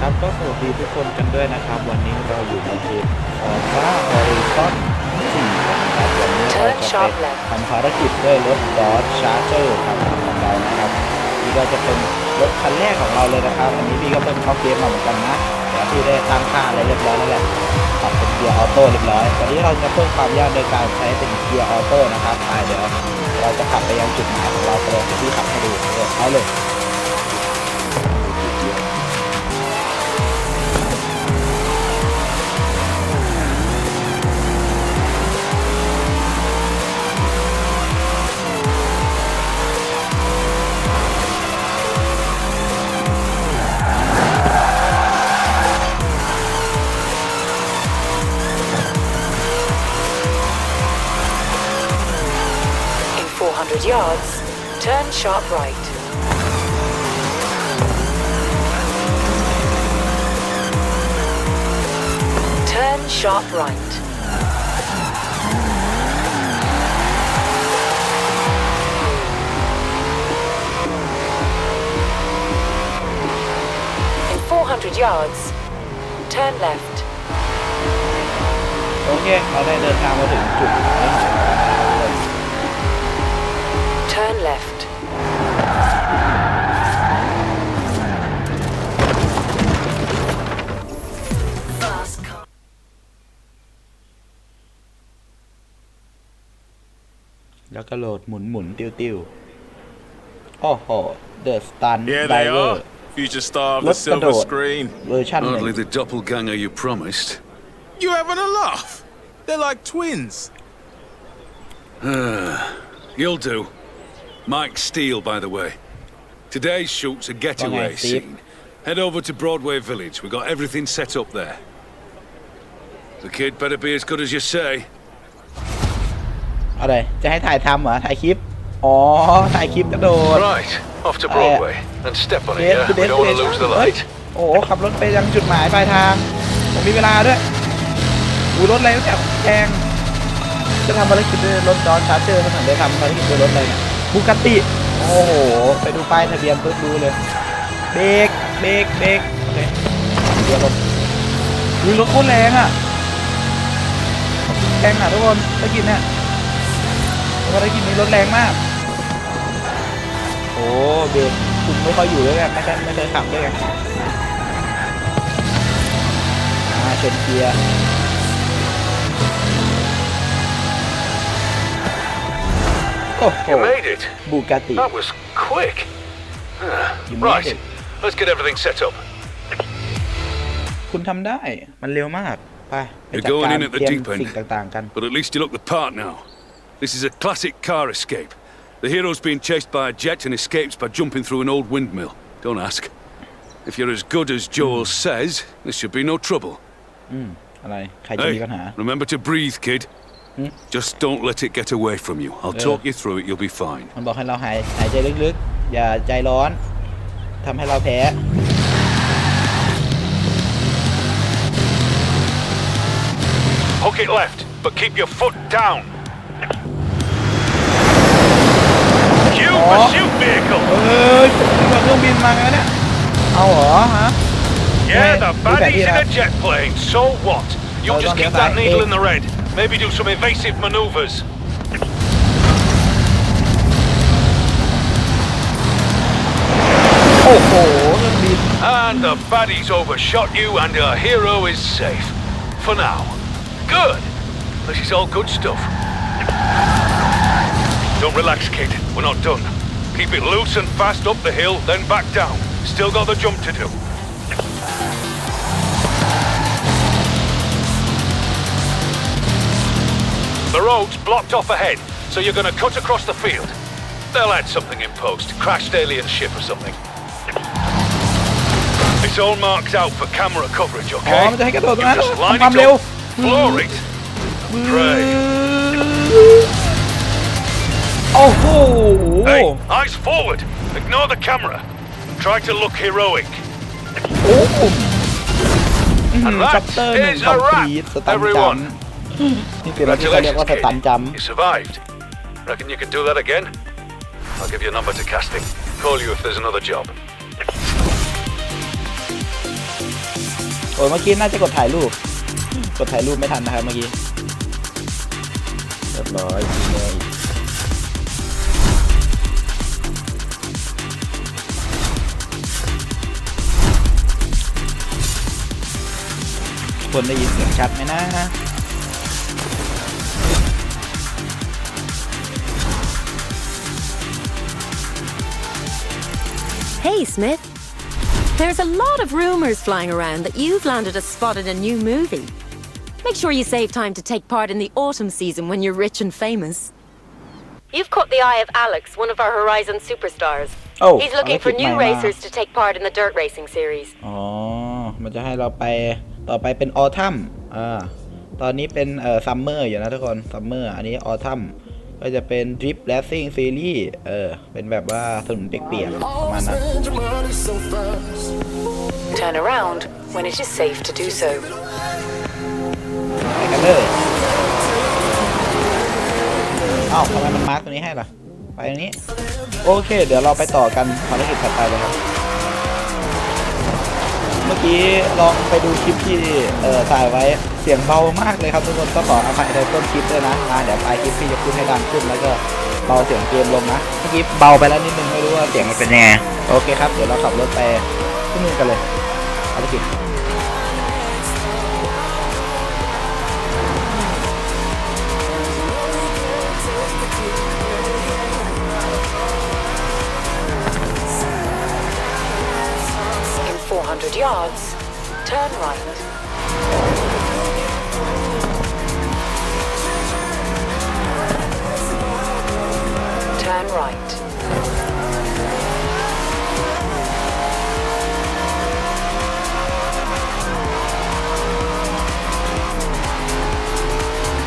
ครับก็สวัสดีทุกคนกันด้วยนะครับ วันนี้เราอยู่ในเกม Forza Horizon 4นะครับวันนี้เรา Turn จะ sharp ไป left ทำภารกิจด้วยรถ Dodge Charger ครับของเรานะครับนี่ก็จะเป็นรถคันแรกของเราเลยนะครับอันนี้พี่ก็เพิ่งเข้าเกมมาเหมือนกันนะเดี๋ยวพี่ได้ตั้งค่าอะไรเรียบร้อยแล้วแหละปรับเป็นเกียร์ออโต้เรียบร้อยวันนี้เราจะเพิ่มความยากโดยการใช้เป็นเกียร์ออโต้นะครับไปเดี๋ยวเราจะขับไปยังจุดหมายของเราไปเลยเดี๋ยวพี่ขับให้ดูเดี๋ยวเอาเลย In 400 yards, turn sharp right. Turn sharp right. In 400 yards, turn left. โอเค เราได้เดินทางมาถึงจุดหมายของเราแล้วนะครับ Turn left. Fast car. แล้วก็โหลดหมุนหมุนๆติ้วติ้วๆโอ้โห The Stun Here they Diver are. Future star of the Let's silver go. screen. เวอร์ชันหนึ่ง Hardly the doppelganger you promised. You having a laugh? They're like twins. You'll do. Mike Steele, by the way. Today's shoot's a getaway Steve. scene. Head over to Broadway Village. We got everything set up there. The kid better be as good as you say. อะไร จะให้ถ่ายทำเหรอ ถ่ายคลิป อ๋อ ถ่ายคลิปกระโดด Right, off to Broadway. And step on เด it, ส yeah? คือเด We ส don't เด want ส to lose the เฮ้ย light. โอ้โหขับรถไปยังจุดหมายปลายทาง ผมมีเวลาด้วยอูรถอะไรเนี่ยแพงจะทำภารกิจด้วยรถดอนชาร์เจอร์ขนาดได้ทำภารกิจด้วยรถอะไรเนี่ย บูกติ โอ้โห ไปดูป้ายทะเบียนปุ๊บดูเลย เบรก เบรก เบรก โอเคเดี๋ยวรถดูรถโคตรแรงอะ แรงอะทุกคนภารกิจเนี่ยภารกิจนี้รถแรงมาก โอ้เบรกคุมไม่ค่อยอยู่ด้วยไงไม่ใช่ไม่เคยขับด้วยไงอ่าชนเกียร์ โอ้โห You made it. บูกาติ That was quick. You made Right, it. let's get everything set up. คุณทำได้ มันเร็วมาก ไปไป You're จัด going การ in at the เตรียม deep end. สิ่งต่างๆกัน But at least you look the part now. This is a classic car escape. The hero's being chased by a jet and escapes by jumping through an old windmill. Don't ask. If you're as good as Joel says, this should be no trouble. อะไร ใครจะมี Hey, ปัญหา remember to breathe, kid. Hmm? Just don't let it get away from you. I'll Yeah. talk you through it, you'll be fine. มันบอกให้เราหายหายใจลึกๆ อย่าใจร้อนทำให้เราแพ้ Hook it left, but keep your foot down. Cue Oh. pursuit vehicle! เอ้ยเครื่องบินมาไงวะเนี่ย เอาเหรอฮะ Yeah, the Yeah, baddie's look in at a jet plane. So what? You Hold just on, keep yeah, that bye. needle Hey. in the red. Maybe do some evasive maneuvers. Oh, oh, and the baddies overshot you and your hero is safe. For now. Good! This is all good stuff. Don't relax, kid. We're not done. Keep it loose and fast up the hill, then back down. Still got the jump to do. The road's blocked off ahead, so you're gonna cut across the field. They'll add something in post. Crashed alien ship or something. It's all marked out for camera coverage, อ๋อ okay? มันจะให้กระโดดตรง You นั้น just line ทำความ it เร็ว up, floor it. Pray. โอ้โห Hey, eyes forward. Ignore the camera. Try to look heroic. โอ้โห And ชัป that เตอร์หนึ่ง is คอ a มพลีท wrap, สตันจัม everyone. นี่คือรถที่เขาเรียก Congratulations, ว่าส kid. ตันจัม You survived. Reckon you can do that again? I'll give you a number to casting. Call you if there's another job. โอ้ยเมื่อกี้น่าจะกดถ่ายรูป กดถ่ายรูปไม่ทันนะครับเมื่อกี้เรียบร้อยยิงเลยอีกคนได้ยินเสียงชัดไหมนะ Hey, Smith. There's a lot of rumors flying around that you've landed a spot in a new movie. Make sure you save time to take part in the autumn season when you're rich and famous. You've caught the eye of Alex, one of our Horizon superstars. Oh, He's looking for Alex new is my, uh, racers to take part in the dirt racing series. อ๋อ มันจะให้เราไปต่อไปเป็นออทัมอ่า ตอนนี้เป็นเอ่อซัมเมอร์อยู่นะทุกคน ซัมเมอร์ อันนี้ออทัม ก็จะเป็นดริฟ t ์ a ซิ่งซีรีส์เออ เป็นแบบว่าถนนเปียกๆประมาณนั้น Turn around when it is safe to do so. ไปกันเลยเอ้าทำไมมันมาร์กตัวนี้ให้ล่ะ ไปตรงนี้ โอเค เดี๋ยวเราไปต่อกันภารกิจถัดไปเลยครับ เมื่อกี้ลองไปดูคลิปที่เอ่อถ่ายไว้เสียงเบามากเลยครับทุกคนก็ขออภัยในต้นคลิปด้วยนะอ่าเดี๋ยวปลายคลิปพี่จะพูดให้ดังขึ้นแล้วก็เบาเสียงเกมลงนะเมื่อกี้เบาไปแล้วนิดนึงไม่รู้ว่าเสียงมันเป็นยังไงโอเคครับ เดี๋ยวเราขับรถไปที่นู่นกันเลยภารกิจ In 400 yards, turn right. Turn right.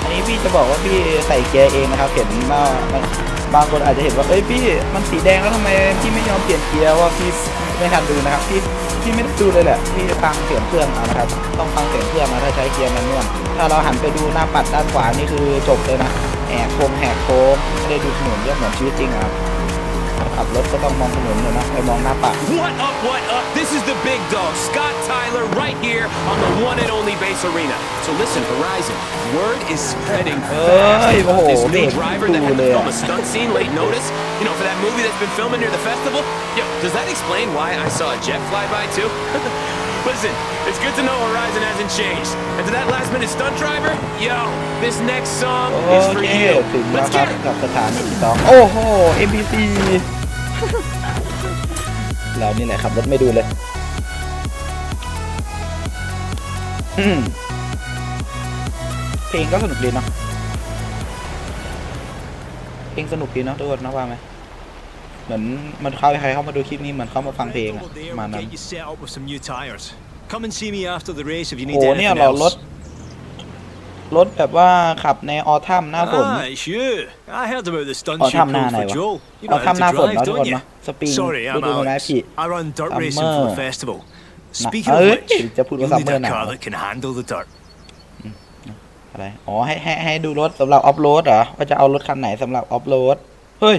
อันนี้พี่จะบอกว่าพี่ใส่เกียร์เองนะครับ เห็นว่าบางคนอาจจะเห็นว่า เอ้ยพี่มันสีแดงแล้วทำไมพี่ไม่ยอมเปลี่ยนเกียร์ว่าพี่ไม่ทันดูนะครับพี่พี่ไม่ได้ดูเลยแหละพี่ฟังเสียงเครื่องเอานะครับ ต้องฟังเสียงเครื่องนะถ้าใช้เกียร์แมนนวลถ้าเราหันไปดูหน้าปัดด้านขวานี่คือจบเลยนะ แหกโค้งแหกโค้งไม่ได้ดูถนนเรียกเหมือนชีวิตจริงอะครับขับรถก็ต้องมองถนนเลยนะไม่มองหน้าปัด What up, what up? This is the big dog, Scott Tyler, right here on the one and only base arena. So listen, Horizon, word is spreading fast Hey, about this oh, lead dude, driver that had to cool, film a yeah. stunt scene late notice. You know, for that movie that's been filming near the festival. Yo, does that explain why I saw a jet fly by too? Listen, it's good to know Horizon hasn't changed. And to that last minute stunt driver, yo, this next song โอ is for เค you. ถึงแล้ว Let's ครับ get it. กับสถานีที่สองโอ้โห MBC เรานี่แหละขับรถไม่ดูเลยอืมเพลงก็สนุกดีเนาะเพลงสนุกดีเนาะทุกคนนะว่าไหม เหมือนมันเข้าใครเข้ามาดูคลิปนี้เหมือนเข้ามาฟังเพลงอะประมาณนั้น Get you set up with some new tires. Come and see me after the race if you โอ้ need เนี่ย anything เรารถ else. รถแบบว่าขับในออทัมหน้าฝน Ah, it's you. I heard about the stunts อ๋อ you ทำหน้า pulled ไหน for วะ Joel. You อ๋อ know ทำหน้า how ฝ to นเนาะ drive, ทุกคน don't you? เนาะสปริง Sorry, ฤ I'm ดูใช่ไหม Alex. พี่ I run dirt racing for Summer. the festival. Nah, Speaking of ơi, which, จะพูดว่า you'll need summer a หนาว car that can handle the dirt. อะไร อ๋อ ให้ให้ให้ดูรถสำหรับออฟโรดเหรอ ว่าจะเอารถคันไหนสำหรับออฟโรด เฮ้ย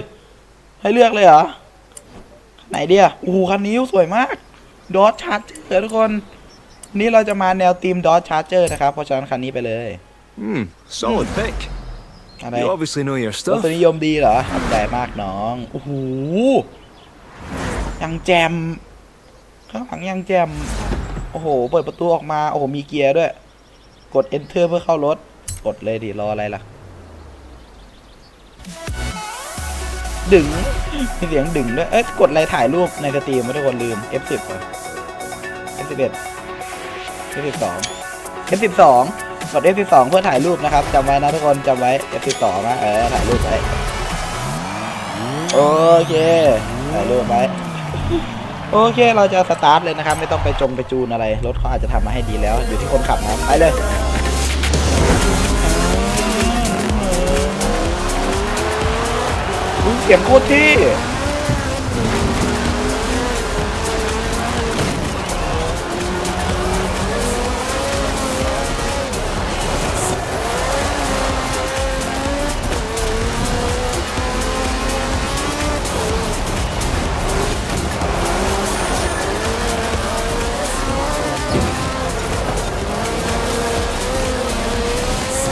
ให้เลือกเลยเหรอคันไหนเดียโอ้โหคันนี้สวยมากดอ g ชาร์เจอร์ทุกคน นี่เราจะมาแนวทีมดอ g ชาร์เจอร์นะครับ เพราะฉะนั้นคันนี้ไปเลย Hmm, solid pick. อะไร You obviously know your ร stuff. สนิยมดีเหรอทำใจมากน้อง โอ้โห ยังแจม ข้างหลังยังแจม โอ้โห เปิดประตูออกมา โอ้โห มีเกียร์ด้วย กด enter เพื่อเข้ารถ กดเลยดิ รออะไรล่ะ ดึงมีเสียงดึงด้วย เอ้ยกดอะไรถ่ายรูปในสตรีมไม่ทุกคนลืม F10 ก่อน F11 F12 F12 กด F12 เพื่อถ่ายรูปนะครับจำไว้นะทุกคนจำไว้ F12 นะเออถ่ายรูปไว้โอเคถ่ายรูปไว้โอเค เราจะสตาร์ทเลยนะครับ ไม่ต้องไปจงไปจูนอะไร รถเขาอาจจะทำมาให้ดีแล้ว อยู่ที่คนขับนะ ไปเลย เสียงโคตรที่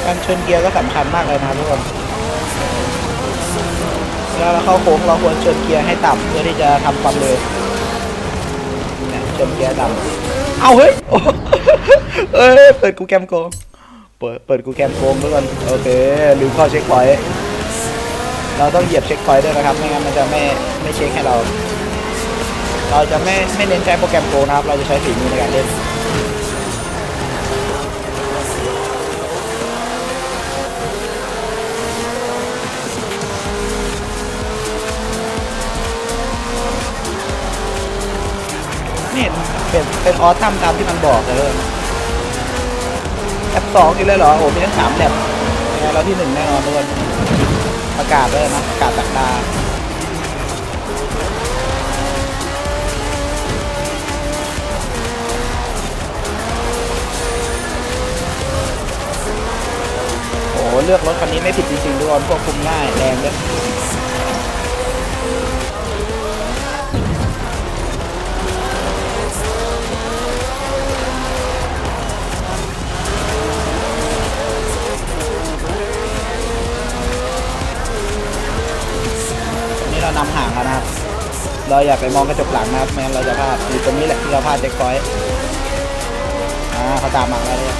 การเชนเกียร์ก็สำคัญมากเลยนะทุกคน เวลาเราเข้าโค้งเราควรชนเกียร์ให้ต่ำเพื่อที่จะทำความเร็วเนี่ยชนเกียร์ต่ำเอาเฮ้ยเอ้ยเปิดกูแกมโกงเปิดเปิดกูแกมโกงทุกคนโอเคลืมเข้าเช็คพอยต์เราต้องเหยียบเช็คพอยต์ด้วยนะครับไม่งั้นมันจะไม่ไม่เช็คให้เรา เราจะไม่ไม่เน้นใช้โปรแกรมโกงนะครับเราจะใช้ฝีมือในการเล่น เป็นเป็นออทัมตามที่มันบอกเลยแอปสองอีกเลยเหรอโอ้มีทั้งสามแลบเราที่หนึ่งแน่นอนทุกคนประกาศเลยนะประกาศตักดาโอ้เลือกรถคันนี้ไม่ผิดจริงๆทุกคนควบคุมง่ายแรงด้วย นนี้เรานำห่างแล้วนะครับ เราอย่าไปมองกระจกหลังนะครับไม่งั้นเราจะพลาดอยู่ตรงนี้แหละที่เราพลาดเด็กพอยต์อ่าเขาตามมาแล้วเนี่ย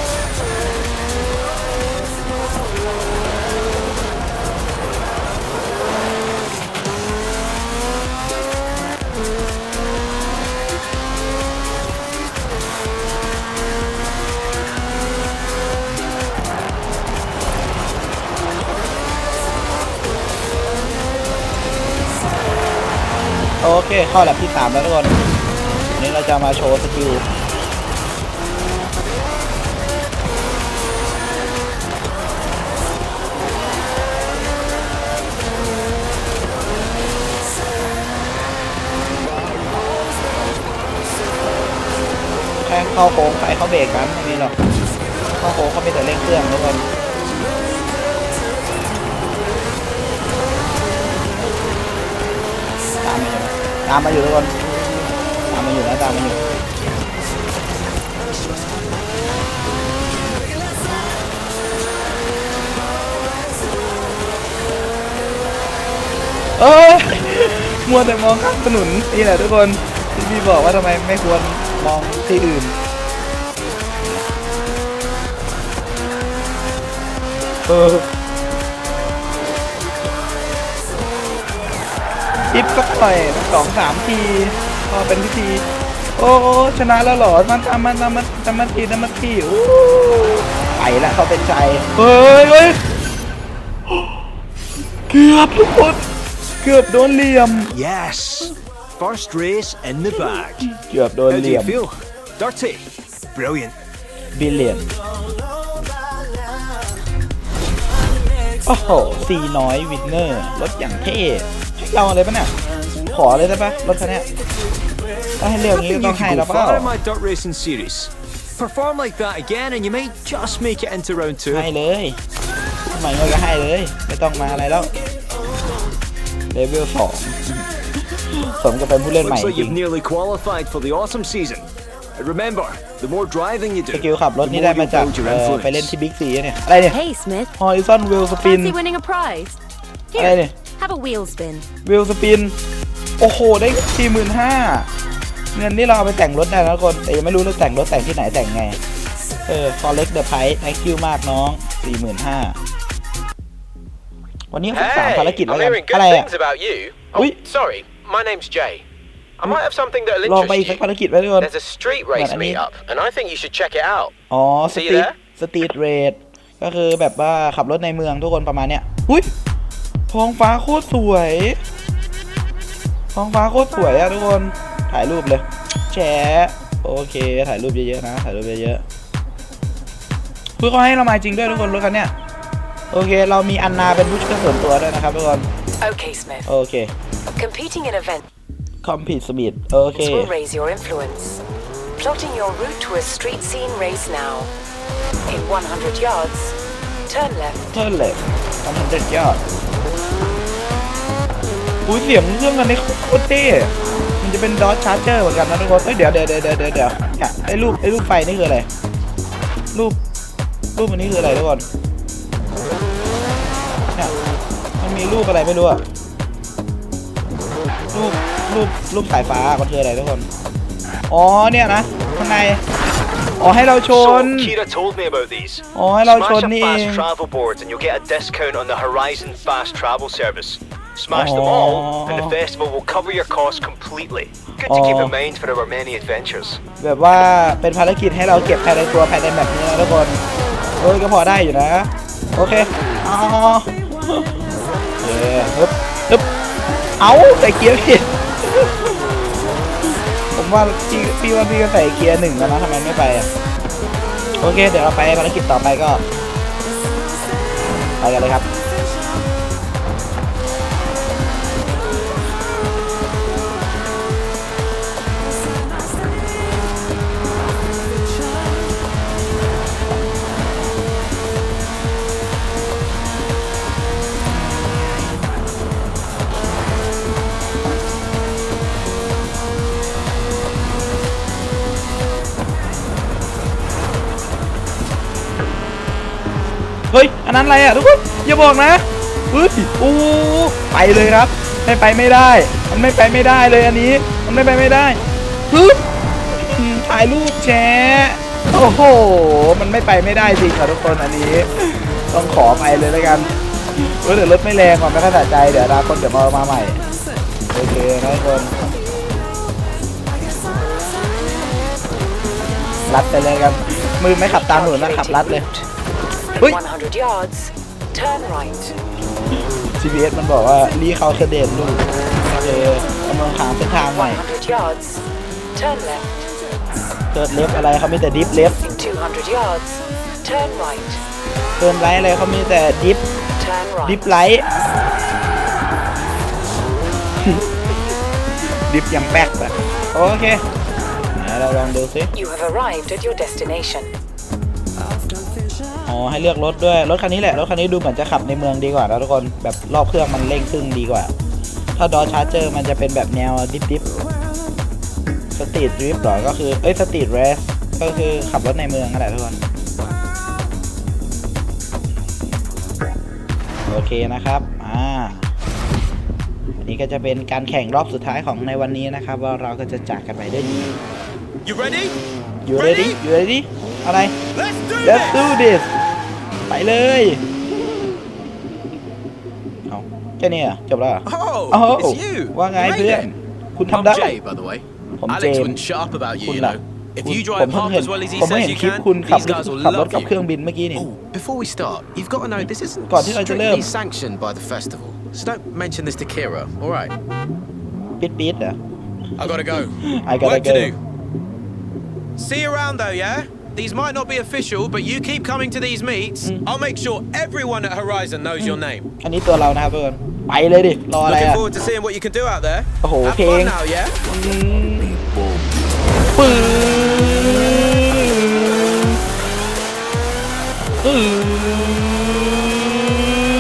โอเคเข้าแลบที่ 3 แล้วทุกคนวันนี้เราจะมาโชว์สกิลแค่เข้าโค้งใครเข้าเบรกกันไม่มีหรอกเข้าโค้งเขาไม่แต่เร่งเครื่องทุกคน ตามมาอยู่ทุกคนตามมาอยู่นะตามมาอยู่เอ้ยมัวแต่มองข้ามถนนนี่แหละทุกคนที่พี่บอกว่าทำไมไม่ควรมองที่อื่นเออ อิฟก็ปล่อยสองสามทีพอเป็นพิธี โอ้ชนะแล้วเหรอมันทำมันทำมันทำมันทีทำมันทีโอ้ไปแล้วเขาเป็นใจเฮ้ยเฮ้ยเกือบทุกคนเกือบโดนเหลี่ยม Yes. First race in the bag. เกือบโดนเหลี่ยม Dirty. Brilliant. บิลเลียนโอ้โหสีน้อยวินเนอร์รถอย่างเท่ เราอะไรปะเนี่ย ขอเลยได้ปะรถคันเนี้ยถ้าให้เรื่อง I นี้ก็ think ต้ you องให้ could เรา go เปล่า far in my dirt racing series. Perform like that again, and you might just make it into round two. ให้เลยทำไมเราก็ให้เลย ไม่ต้องมาอะไรแล้วเลเวลสองสมกับเป็นผู้เล่นใหม่ Looks จ like ริง you've nearly qualified for the autumn season. And remember, the more driving you ส do, กิลขับรถ the นี่ more ได้มา you จาก build your เอ่อไปเล่น influence. ที่บิ๊กซีเนี่ย อะไรเนี่ย Hey, Smith. Horizon Wheel Spin Fancy winning a prize?อะไรเนี่ย Here, have a wheel spin. Wheel Spin โอ้โห ได้สี่หมื่นห้าเงินนี่เราเอาไปแต่งรถได้แล้วทุกคน แต่ยังไม่รู้เราแต่งรถแต่งที่ไหนแต่งไง เออ Collect the Price thank you มากน้องสี่หมื่นห้าวันนี้ฝึกสามภารกิจแล้ว I'm กัน hearing อะ good ไรอะ things about you. Oh, Ui. sorry. My name's Jay. I might have something that'll ลองไปอีก interest สัก you. ภารกิจไว้ทุกคน There's a street race Right, I mean- meetup, and I think you should check it out. อ๋อส See ตรีท there? สตรีทเรดก็คือแบบว่าขับรถในเมืองทุกคนประมาณเนี้ย อุ้ย ท้องฟ้าโคตรสวย ท้องฟ้าโคตรสวยอะทุกคน ถ่ายรูปเลยแชะโอเค ถ่ายรูปเยอะๆนะ ถ่ายรูปเยอะๆเพื่อเขาให้เรามาจริงด้วยทุกคนรถคันเนี้ย โอเค เรามีอันนาเป็นผู้ช่วยส่วนตัวด้วยนะครับทุกคน Okay, Smith. โอเค Competing in events คอมพิวสปีดโอเค will raise your influence. Plotting your route to a street scene race now. In 100 yards, turn left. เทิร์นเลย ทำทันเด็ดยอดอุ้ยเสียงเครื่องกันนี่โคตรเท่มันจะเป็นดอ g ชาร์เจอร์เหมือนกันนะทุกคนเอ้ยเดี๋ยวเดี๋ยวเดี๋ยวเดี๋ยวเดี๋ยวเดี๋ยวเนี่ยไอ้รูปไอ้รูปไฟนี่คืออะไร รูป รูปอันนี้คืออะไรทุกคนเนี่ยมันมีรูปอะไรไม่รู้อะรูปรูปรูปสายฟ้ามันคืออะไรทุกคน อ๋อเนี่ยนะข้างใน อ๋อให้เราชน So, Kira told me about these. อ๋อให้เราช Smash น a นี่เอง fast travel board and you'll get a discount on the Horizon Fast Travel Service. Smash them all, and the Oh. festival will cover your costs completely. Good to keep Oh. in mind for our many adventures. แบบว่าเป็นภารกิจให้เราเก็บภายในตัวภายในแบบนี้นะทุกคนโอ้ยก็พอได้อยู่นะ โอเคอ๋อเย้ฮึบฮึบเอาใส่เกียร์ผิดผม ว่าพี่พี่ว่าพี่ก็ใส่เกียร์หนึ่งแล้วนะทำไมไม่ไปอะโอเค เดี๋ยวเราไปภารกิจต่อไปก็ ไปกันเลยครับ อันนั้นอะไรอะทุกคนอย่าบอกนะเฮ้ยโอ้ไปเลยครับ ไม่ไปไม่ได้ มันไม่ไปไม่ได้เลยอันนี้ มันไม่ไปไม่ได้ฮึบถ่ายรูปแชร์โอ้โห มันไม่ไปไม่ได้จริงค่ะทุกคนอันนี้ ต้องขอไปเลยแล้วกันเออเดี๋ยวรถไม่แรงกว่าไม่ขนาดใจเดี๋ยวอนาคนเดี๋ยวมามาใหม่โอเคนะทุกคนรัดไปเลยกันมือไม่ขับตามหนูนะขับรัดเลย In Ui. 100 yards, turn right. GPS มันบอกว่ารีเขาเคเดนลูกโอเคกำลังหาเส้นทางใหม่100 yards, turn left. เกิดเล็บอะไรเขามีแต่ดิฟเล็บ In 200 yards, turn right. เกินไลท์อะไรเขามีแต่ดิฟ Turn ดิฟ right. ไลท์ ดิฟยังแป๊กอะโอเคเดี๋ยวเราลองดูซิ You have arrived at your destination. อ๋อให้เลือกรถด้วย รถคันนี้แหละ รถคันนี้ดูเหมือนจะขับในเมืองดีกว่านะทุกคนแบบรอบเครื่องมันเร่งครึ่งดีกว่า ถ้าดอชาร์เจอร์มันจะเป็นแบบแนวดิฟดิฟสตรีทดริฟต์หรอก็คือเอ้ยสตรีทเรสก็คือขับรถในเมืองนั่นแหละทุกคนโอเคนะครับอ่าอันนี้ก็จะเป็นการแข่งรอบสุดท้ายของในวันนี้นะครับ ว่าเราก็จะจากกันไปด้วยดี You ready? อยู่ ready อยู่ ready อะไร Let's do Let's do this ไปเลย เอาแค่นี้เหรอ่ะจบแล้วเหรอ Oh, โอ้โห it's you. ว่าไง You made เพื่อน it. คุณ I'm ทำได้ Jay, by the way. ผม Alex เจม wouldn't shut up about you, คุณ you ล่ะ know. If คุณ you ผม drive เพิ่ง half เห็น as well as he ผมเพิ่ง says เห็น you คลิป can, คุณขับ these guys will ขับรถ love กับเครื่อง you. บินเมื่อกี้นี่ Oh, before we start, you've got to know this isn't ก่อนที่เราจะเริ่ม strictly sanctioned by the festival. So don't mention this to Kira, all right? ปิดปิดเหรอ I gotta go. I gotta Work to go. do. See you around though, yeah? These might not be official, but you keep coming to these meets. Mm. I'll make sure everyone at Horizon knows your name. อันนี้ตัวเรานะครับทุกคนไปเลยดิ รออะไร Looking อ่ะ forward to seeing what you can do out there. โอ้โห Have เพลง fun now, yeah? ปืนปืนปื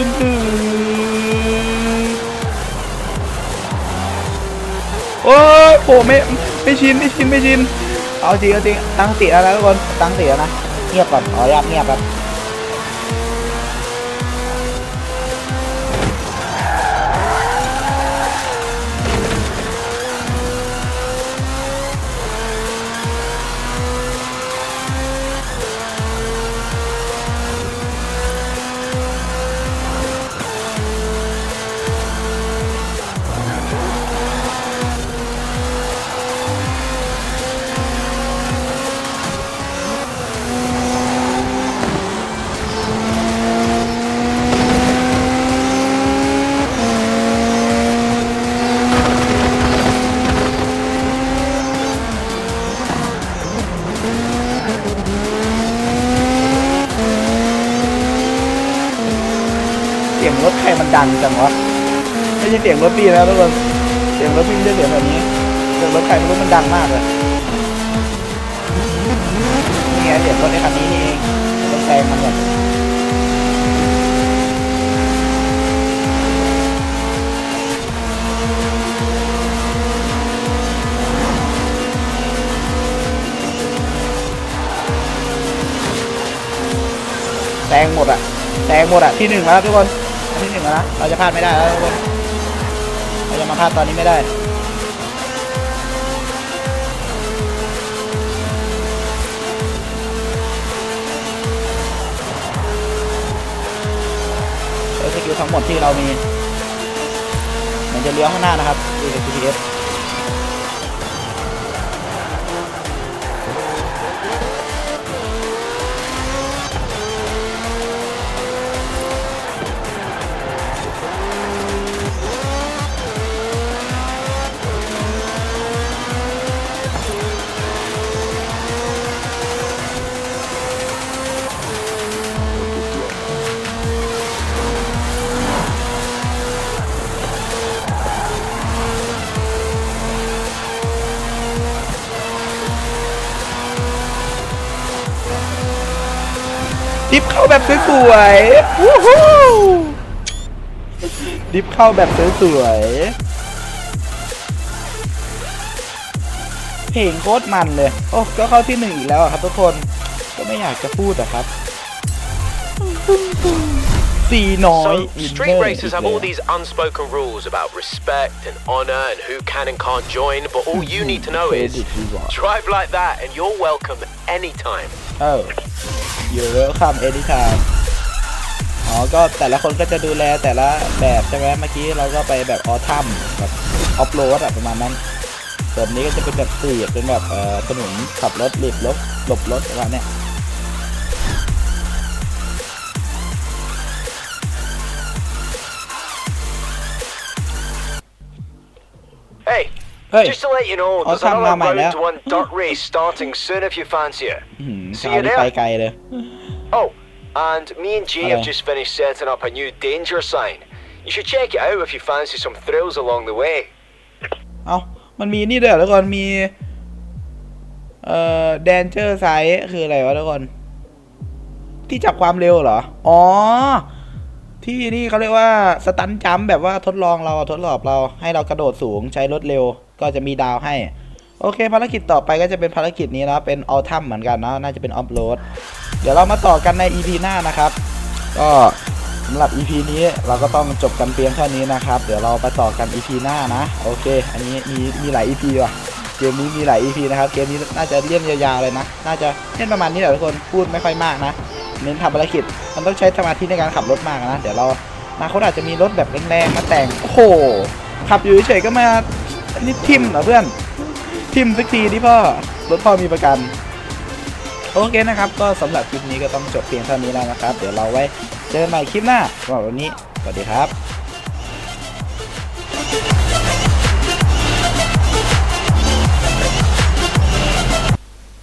นโอ้ยโหไม่ไม่ชินไม่ชินไม่ชิน เอาจริงเอาจริงตั้งสติแล้วนะทุกคนตั้งสติแล้วนะเงียบก่อนขออนุญาตเงียบครับ สียงรถใครมันดังจังวะไม่ใช่เสียงรถพี่นะทุกคนเสียงรถพี่ไม่ใช่เสียงแบบนี้เสียงรถใครไม่รู้มันดังมากเลยนี่ไงเสียงรถในคันนี้นี่เองรถแซงมันแบบแซงหมดอะแซงหมดอะที่หนึ่งแล้วทุกคน งแล้วนะ เราจะพลาดไม่ได้แล้วทุกคนเราจะมาพลาดตอนนี้ไม่ได้ใช้สกิลทั้งหมดที่เรามี มันจะเลี้ยวข้างหน้านะครับดูจาก GPS ดิฟเข้าแบบสวยๆวู้ฮู้ดิฟเข้าแบบสวยๆเพลงโคตรมันเลย โอ้ก็เข้าที่หนึ่งอีกแล้วอะครับทุกคนก็ไม่อยากจะพูดอะครับสีน้อย So, อินเน street อร์ racers have all these unspoken rules about respect and honor and who can and can't join, but all you need to know is drive like that and you're welcome anytime. เออ you welcome anytime อ๋อ ก็แต่ละคนก็จะดูแลแต่ละแบบใช่ไหมเมื่อกี้เราก็ไปแบบออทัมแบบออฟโรดอะประมาณนั้นส่วนนี้ก็จะเป็นแบบสี่เป็นแบบเอ่อถนนขับรถหลีบรถหลบรถอะไรเนี่ย เฮ้ย just to let you know, I'll there's come another now, mate, round yeah. one dirt race starting soon if you fancy it. อื้อหือ See คราว you นี้ไป there. ไกลเลย Oh, and me and Jay have Okay. just finished setting up a new danger sign. You should check it out if you fancy some thrills along the way. เอ้า มันมีนี่ด้วยเหรอทุกคน มี เอ่อ danger side คืออะไรวะทุกคน ที่จับความเร็วเหรอ อ๋อ ที่นี่เขาเรียกว่าสตันจัมแบบว่าทดลองเราทดสอบเรา ให้เรากระโดดสูงใช้รถเร็ว ก็จะมีดาวให้ โอเค ภารกิจต่อไปก็จะเป็นภารกิจนี้นะเป็นออทัมเหมือนกันนะน่าจะเป็นออฟโรดเดี๋ยวเรามาต่อกันใน EP หน้านะครับ ก็สำหรับ EP นี้เราก็ต้องจบกันเพียงเท่านี้นะครับ เดี๋ยวเราไปต่อกัน EP หน้านะ โอเค อันนี้มีมีหลาย EP ว่ะเกมนี้มีหลาย EP นะครับ เกมนี้น่าจะเล่นยาวๆเลยนะ น่าจะเล่นประมาณนี้แหละทุกคน พูดไม่ค่อยมากนะ เน้นทำภารกิจ มันต้องใช้สมาธิในการขับรถมากนะ เดี๋ยวเราอนาคตอาจจะมีรถแบบแรงๆมาแต่ง โอ้โห ขับอยู่เฉยๆก็มา นี่ทิมเหรอเพื่อน ทิมสักทีดิพ่อรถพ่อมีประกัน โอเคนะครับ ก็สำหรับคลิปนี้ก็ต้องจบเพียงเท่านี้แล้วนะครับ เดี๋ยวเราไว้เจอกันใหม่คลิปหน้าสำหรับวันนี้ สวัสดีครับ